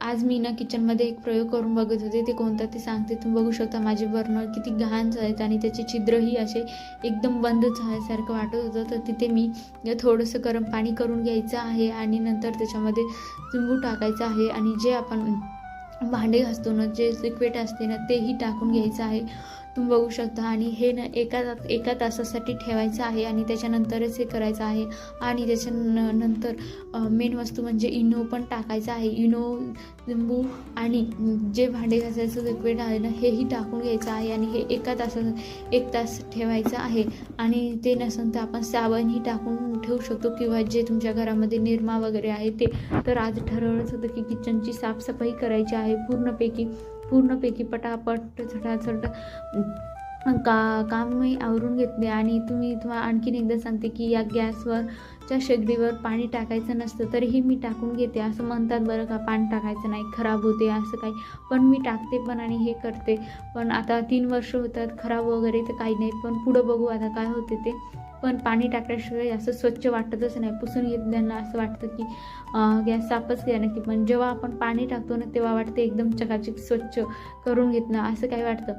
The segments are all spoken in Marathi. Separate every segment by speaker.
Speaker 1: आज मी ना किचनमध्ये एक प्रयोग करून बघत होते. ते कोणता ते सांगते. तुम्ही बघू शकता माझे बर्नर किती घाण आहेत आणि त्याचे छिद्रही असे एकदम बंद झाल्यासारखं वाटत होतं. तर तिथे मी थोडंसं गरम पाणी करून घ्यायचं आहे आणि नंतर त्याच्यामध्ये लिंबू टाकायचं आहे आणि जे आपण भांडे घासतो ना जे लिक्विड असते ना तेही टाकून घ्यायचं आहे. तुम्ही बघू शकता. आणि हे न एका एका तासासाठी ठेवायचं आहे आणि त्याच्यानंतरच हे करायचं आहे. आणि त्याच्या न- नंतर मेन वस्तू म्हणजे इनो पण टाकायचं आहे. इनो लिंबू आणि जे भांडे घासायचं लिक्विड आहे ना हेही टाकून घ्यायचं आहे. आणि हे एका तासा एक तास ठेवायचं आहे. आणि ते नसेल तर आपण साबणही टाकून ठेवू शकतो किंवा जे तुमच्या घरामध्ये निरमा वगैरे आहे ते. तर आज ठरवलंच होतं की किचनची साफसफाई करायची आहे पूर्णपैकी. पूर्णपैकी पटापट झटाझट का कामही आवरून घेतले. आणि तुम्ही तुम्हाला आणखीन एकदा सांगते की या गॅसवरच्या शेगडीवर पाणी टाकायचं नसतं तरीही मी टाकून घेते. असं म्हणतात बरं का पाणी टाकायचं नाही खराब होते असं काही. पण मी टाकते पण आणि हे करते. पण आता तीन वर्ष होतात खराब वगैरे तर काही नाही. पण पुढं बघू आता काय होते ते. पण पाणी टाकल्याशिवाय असं स्वच्छ वाटतच नाही. पुसून घेतल्यानं असं वाटतं की गॅस साफच घ्या नक्की पण जेव्हा आपण पाणी टाकतो ना तेव्हा वाटते एकदम चकाचक स्वच्छ करून घेतलं. असं काय वाटतं.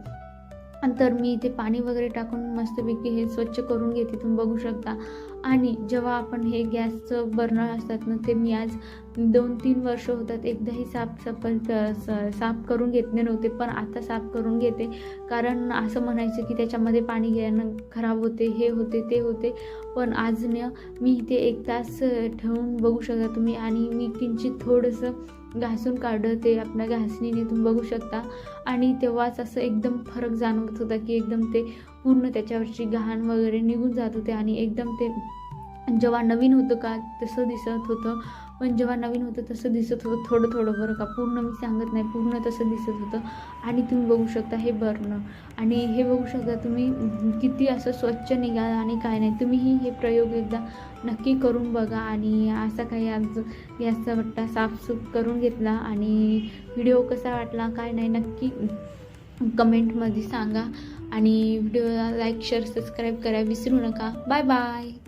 Speaker 1: तर मी इथे पाणी वगैरे टाकून मस्तपैकी हे स्वच्छ करून घेते तुम्ही बघू शकता. आणि जेव्हा आपण हे गॅसचं बर्नर असतात ना ते मी आज दोन तीन वर्ष होतात एकदाही साफसफाई क- स- साफ करून घेतले नव्हते पण आता साफ करून घेते. कारण असं म्हणायचं की त्याच्यामध्ये पाणी घेणं खराब होते हे होते ते होते. पण आज मी इथे एक तास ठेवून बघू शकता तुम्ही आणि मी किंचित थोडंसं घासून काढलं ते आपल्या घासणीने तुम्ही बघू शकता. आणि तेव्हाच असं एकदम फरक जाणवत होता की एकदम ते पूर्ण त्याच्यावरची घाण वगैरे निघून जात होते आणि एकदम ते जेव्हा नवीन होतं का तसं दिसत होतं. पण जेव्हा नवीन होतं तसं दिसत होतं. थोडं थोडं बरं का. पूर्ण मी सांगत नाही. पूर्ण तसं दिसत होतं. आणि तुम्ही बघू शकता हे बर्न आणि हे बघू शकता तुम्ही किती असं स्वच्छ निघाल आणि काय नाही. तुम्हीही हे प्रयोग एकदा नक्की करून बघा. आणि असा काही आज गॅसचा बट्टा साफसूफ करून घेतला. आणि व्हिडिओ कसा वाटला काय नाही नक्की कमेंटमध्ये सांगा. आणि व्हिडिओला लाईक शेअर सबस्क्राईब करा. विसरू नका. Bye bye.